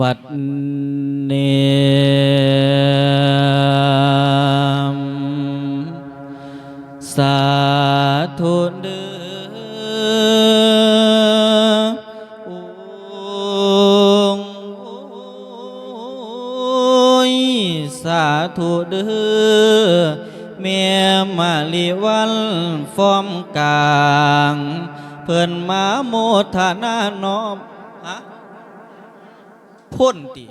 บัดเน พ่นติ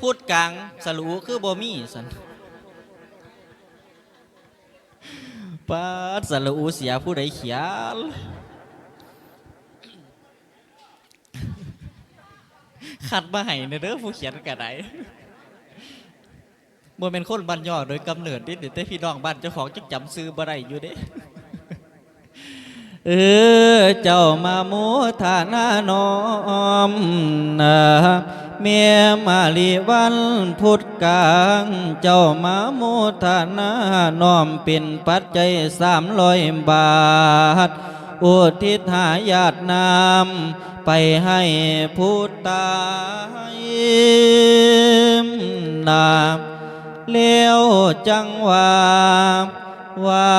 พูดกลางสรูคือบ่มีสันปาดสรูเสียผู้ใดเขียนขัดมาให้เนเด้อผู้เขียนกระไดบ่เป็นคนบ้านยอดโดยกำเนิดดิแต่พี่น้องบ้านเจ้าของจักจำซื้อบ่ได้อยู่เด้ เออเจ้ามาโมทานาน้อมนะเมียมาลีวันพุทธกลาง เจ้ามาโมทานาน้อมเป็นปัจจัยสามร้อยบาท อุทิศหาญาตินามไปให้ผู้ตายนาเลี้ยวจังว่าว่า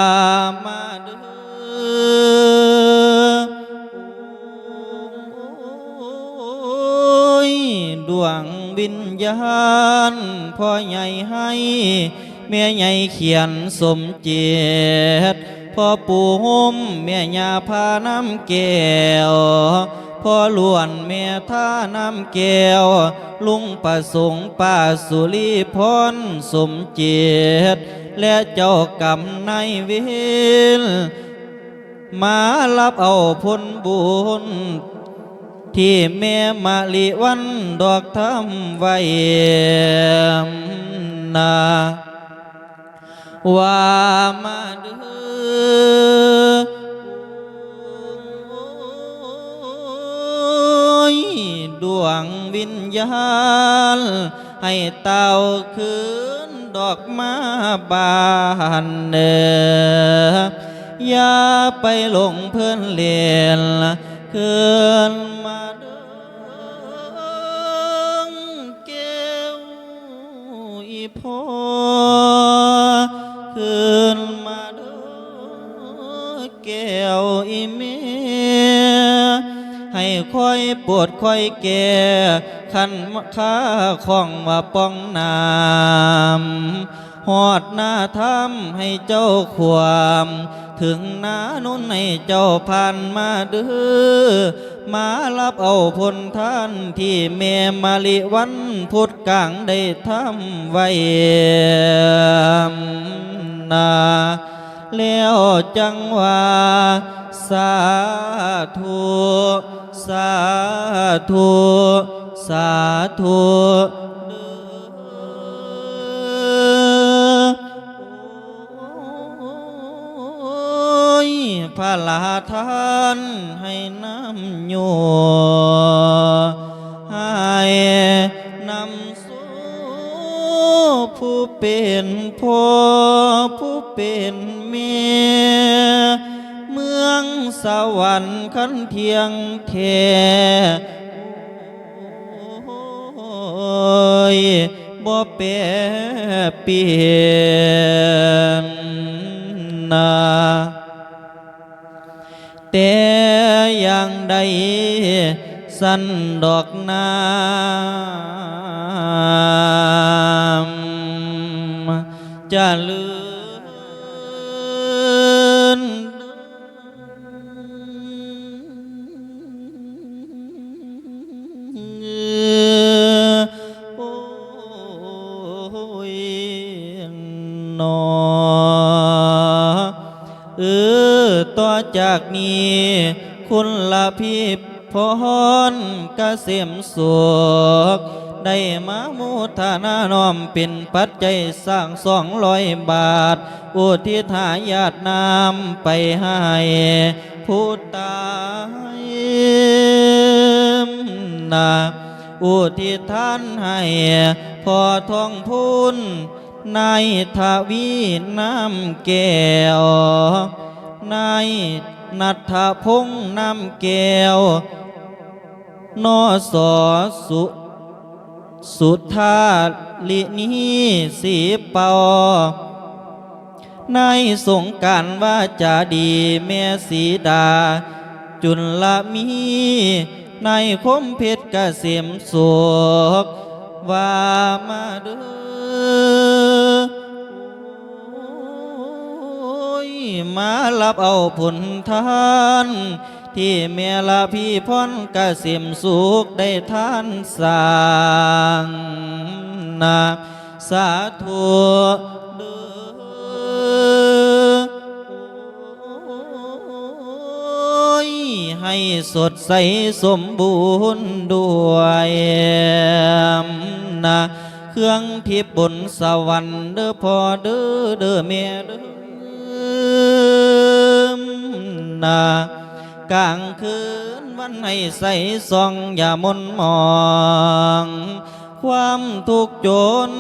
มาเด้อ ยดวงวิญญาณพ่อใหญ่ให้แม่ใหญ่เขียนสมเจตพ่อปู่ห่มแม่ยาพาน้ำแก้วพ่อล้วนแม่ท่าน้ำแก้วลุงประสงค์ป้าสุรีพรสมเจตและเจ้ากรรมนายเวรมารับเอาผลบุญ ที่แม่มาลิวันดอกทำไว้นาว่ามาด้อโอ้ยดวงวิญญาณ ให้เต่าคืนดอกมาบานเนออย่าไปหลงเพื่อนเลียน คืนมาเด้อแก้วอีพอคืนมาเด้อแก้วอีเมียให้ค่อยปวดค่อยแก่ขันข้าของว่าป้องน้ำหอดหน้าทำให้เจ้าความ ถึงน้านุ่นให้เจ้าผ่านมาเด้อมารับเอาผลท่านที่เมมาลิวันพุทธกลางได้ทำไว้นาแล้วจังว่าสาธุสาธุสาธุ พระลาทานให้น้ำโยให้นำสู่ผู้เป็นพ่อผู้เป็นเมียเมืองสวรรค์ขันเทียงเทโอ้ยบ่เปเปลี่ยนนา สันดอกน้ำจะลืนโอ้ยนอเออต่อจากนี้คุณละพี่พรก เกษมสุขได้มามุทานาน้อมเป็นปัจจัยสร้างสองร้อยบาท อุทิศาญาตินำไปให้ผู้ตายนาอุทิศทานให้พอทองพูนนายทวีน้ำแก้วนายนัทพงษ์น้ำแก้ว นอสอสุสุธาลินีสีเปาในสงการว่าจะดีแม่สีดา จุลละมี ในคมเพชรกเกษมสุขว่ามาเด้อโอ้ยมารับเอาผลทาน ที่เมียละพี่พรกเษมสุขได้ท่านสร้างนาสาธุเด้อยให้สดใสสมบูรณ์ด้วยนะเครื่องทิพย์บนสวรรค์เด้อพ่อเด้อเด้อแม่เด้อนะ กลางคืนวันให้ใสส่องอย่ามนมอง ความทุกข์จน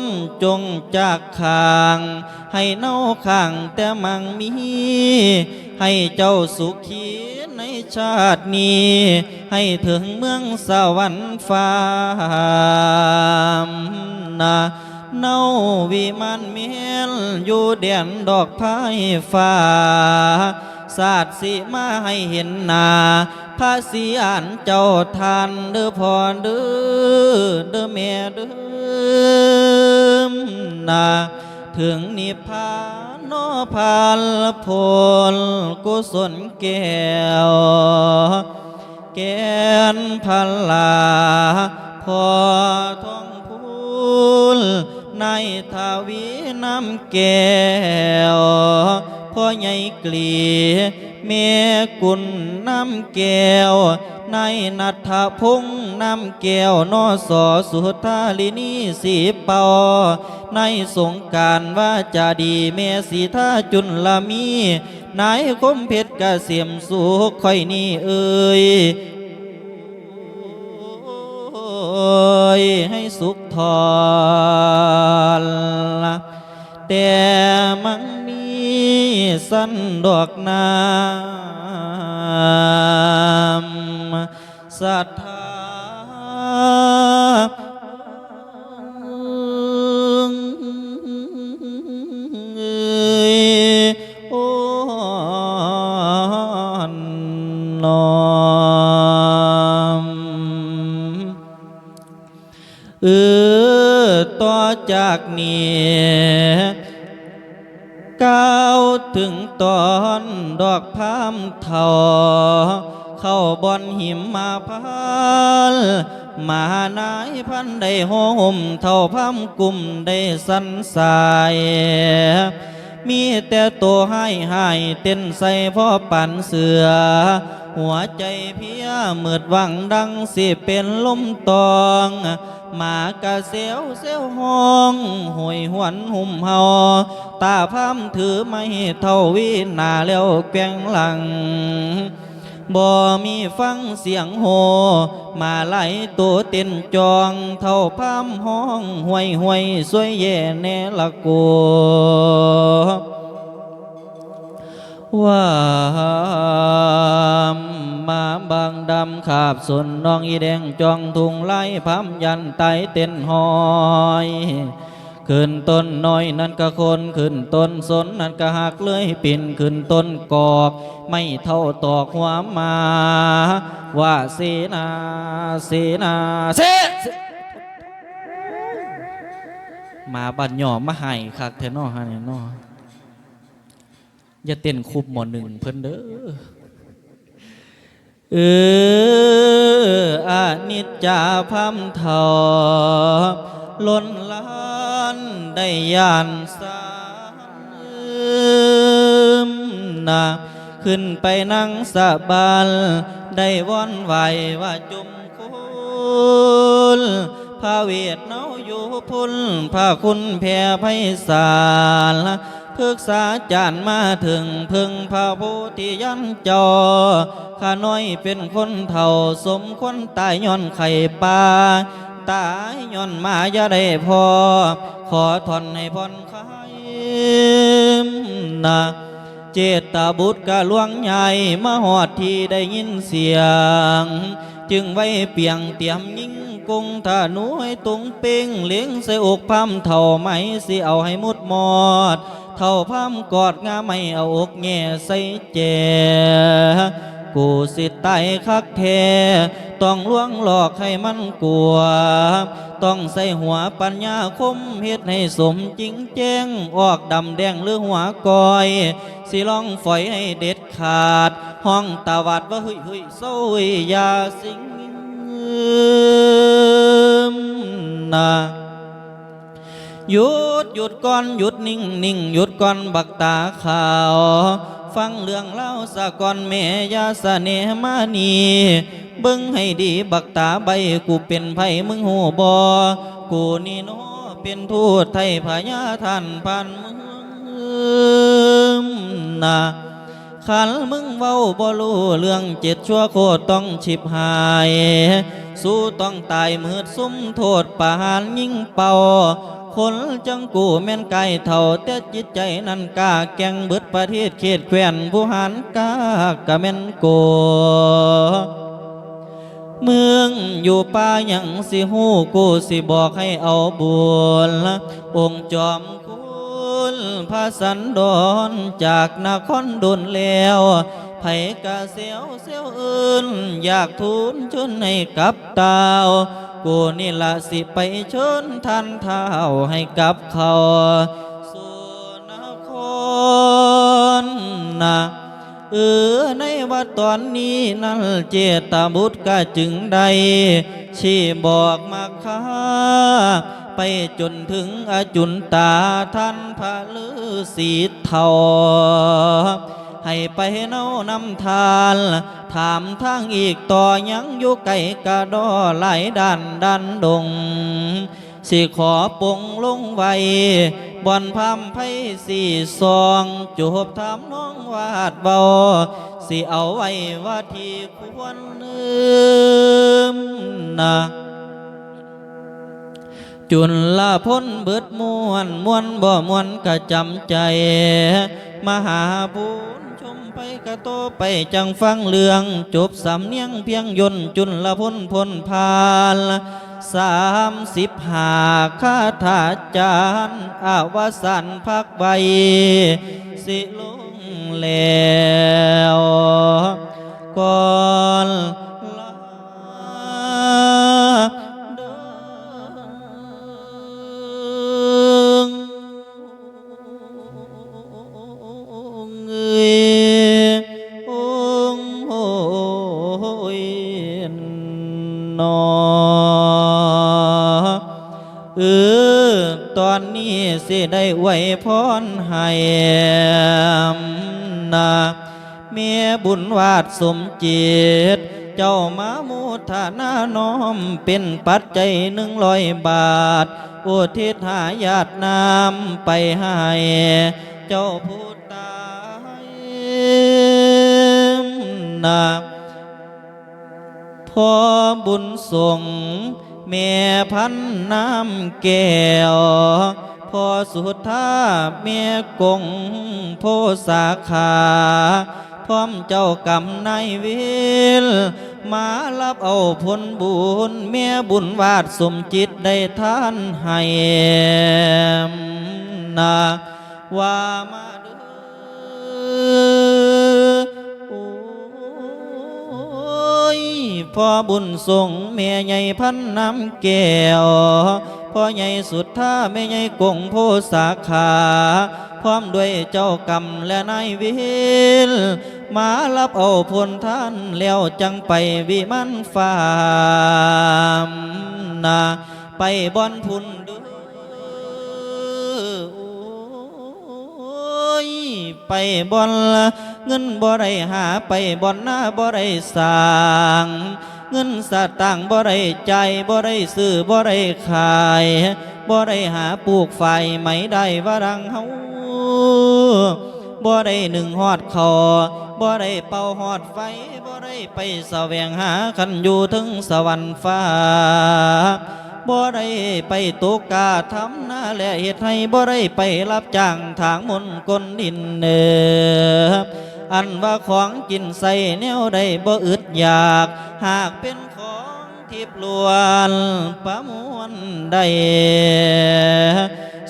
จงจากข้าง ให้เน่าข้างแต่มังมี ให้เจ้าสุขีในชาตินี้ ให้ถึงเมืองสวรรค์ฟ้านาเน่าวิมานเมียนอยู่เดียนดอกพายฟ้า ศาสตร์สิมาให้เห็นหนาภาษีอ่านเจ้าทานเด้อพรเด้อเด้อแม่เด้อนาถึงนิพพานนอพานพลกุศลแก้วแกนพันลาพอทองพูลในทวีน้ำแก้ว พ่อใหญ่เกลีเมกุลน้ำแก้ว ในนัทพงษ์น้ำแก้วนอสอสุธาลินีสีเปาในสงการว่าจะดีเมสีท่าจุนละมีนายคมเพชรกเกษียมสุขค่อยนี่เอ่ยยให้สุขทอนแต่มังมี สันดอกน้ำศรัทธ นายพันได้ห่มเท่าพามกลุ่มได้สันสาย มีแต่ตัวให้ให้เต้นใส่พ่อปั่นเสือ หัวใจเพียเมืดวังดังสิเป็นลมตองหมากะเสียวเสียวห้องหวยหวนหุ่มเฮาตาพามถือไม่เท่าวินาแล้วแกงหลัง บ่มีฟังเสียงโห มาไหลตัวเต้นจองเท่าพามห้องห่วยห่วยสวยแย่แน่ละกูว่ามาบางดำขาบสนน้องอีแดงจองทุงไล่พามยันไตเต้นหอย ขึ้นต้นน้อยนั่นก็คนขึ้นต้นสนนั่นก็หักเลยปิ่นขึ้นต้นกอก ไม่เท่าตอกหัวมา ว่าเสนาเสนาเสมาบัดหย่อมาให้คักแท้นอฮะเนี่ยนออย่าเต้นคุบหมอหนึ่งเพิ่นเด้อเอออานิจจาพัมทาล้นลา นได้ยานสามนาขึ้นไปนั่งสะบานได้ว่อนไหวว่าจุมคุณพาเวทเนาอยู่พุ่นพาคุณแพ่ไพศาลพึกษาจานมาถึงพึงพระโพธิยันจอ ข้าน้อยเป็นคนเท่าสมคนตายย้อนไข่ปลาตายย้อนมาอย่าได้พอ ขอทอนให้ผ่อนคลายนะเจตบุตรกะลวงใหญ่มาหอดที่ได้ยินเสียง จึงไว้เปียงเตรียมยิงกงถ้าหนูให้ตุงเป้งเลี้ยงใส่อกพามเท่าไหมสิเอาให้หมดหมดเท่าพามกอดงาไม่เอาอกแง่ใส่แจกูสิตายคักแท ต้องลวงหลอกให้มันกลัว ต้องใส่หัวปัญญาคมเฮ็ดให้สมจริงแจ้งออกดำแดงหรือหัวกอย สิลองฝอยให้เด็ดขาด ห้องตาวัดว่าเฮ้ยเฮ้ยโซยยาสิงนาหยุดหยุดก่อนหยุดนิ่งนิ่งหยุดก่อนบักตาขาวฟังเรื่องเล่าสะก่อนแม่ยาสะเนมานี เบิ่งให้ดีบักตาใบกูเป็นไผมึงหูบอกูนี่เนาะเป็นทูตไทยพญาท่านพันเมืองนาขันมึงเว้าบ่รู้เรื่องเจ็ดชั่วโคตรต้องฉิบหาย สู้ต้องตายมืดซุ่มโทษปหานยิ่งเป่า คนจังกูแม่นไก่เท่าแต่จิตใจนั้นกาแกงเบิดประเทศเขตแคว้นผู้หันกากะแม่นโก เมืองอยู่ป่ายังสิหูกูสิบอกให้เอาบุญองค์จอมคุณพระสันดรจากนครดุนแล้วไผกะเสียวเสียวอื่น อยากทูลชนให้กับตาวกูนี่ละสิไปชิญท่านเท้าให้กับเขาสู่นครนะ เออในวัดตอนนี้นั่นเจตบุตรก็จึงได้ชี้บอกมาค้าไปจนถึงอจุนตาท่านพระฤาษีเทาให้ไปเน่านำทาน ถามทางอีกต่อยังอยู่ไกลกระดอหลายดันดันดง สิขอปงลงไว้ บอนพามไพสี่ซองจูบถามน้องวาดเบาสิเอาไว้ว่าที่ควรลืมนะจุนละพ้นเบิดมวนมวนบ่มวนกะจำใจ มหาบุญชมไปกะโตไปจังฟังเรื่อง จบสำเนียงเพียงยนจุนละพ้นพ้นพาน สามสิบหาคาถาจารย์อาวสันพักใบสิลงแล้วก่อนลาเดิงเอ้ยองโหยนอ ออตอนนี้สิได้ไหว้พรให้นาเมียบุญวาดสมจิต เจ้ามามุทานาน้อมเป็นปัจจัยหนึ่งร้อยบาท อุทิศหาญาตินำไปให้ เจ้าผู้ตายนา พ่อบุญส่ง แม่พันน้ำแก้วพ่อสุธาแม่กงโพสาขา พร้อมเจ้ากรรมนายเวรมารับเอาผลบุญแม่บุญวาดสมจิตได้ท่านให้นาว่ามาเด้อ พ่อบุญส่งแม่ใหญ่พันน้ำแก้วพ่อใหญ่สุดท่าแม่ใหญ่กงโพสาขา พร้อมด้วยเจ้ากรรมและนายเวรมารับเอาผลท่านแล้วจังไปวิมันฟามนาไปบอนพุนด้ ไปบอนละเงินบ่ได้หาไปบอนหน้าบ่ได้สร้างเงินสตางค์บ่ได้ใจบ่ได้ซื้อบ่ได้ขายบ่ได้หาปลูกไฟไหมได้ว่ารังเฮาบ่ได้หนึ่งหอดคอบ่ได้เป่าหอดไฟบ่ได้ไปแสวงหาคันอยู่ถึงสวรรค์ฟ้า บ่ได้ไปตกกาทำนาและเฮ็ดให้บ่ได้ไปรับจ้างทางมนกนดินเนออันว่าของกินใส่แนวใดบ่อึดอยาก หากเป็นของทิพลวนประมวลได้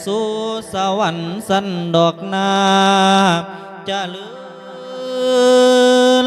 สู่สวรรค์สันดอกนาจะลือ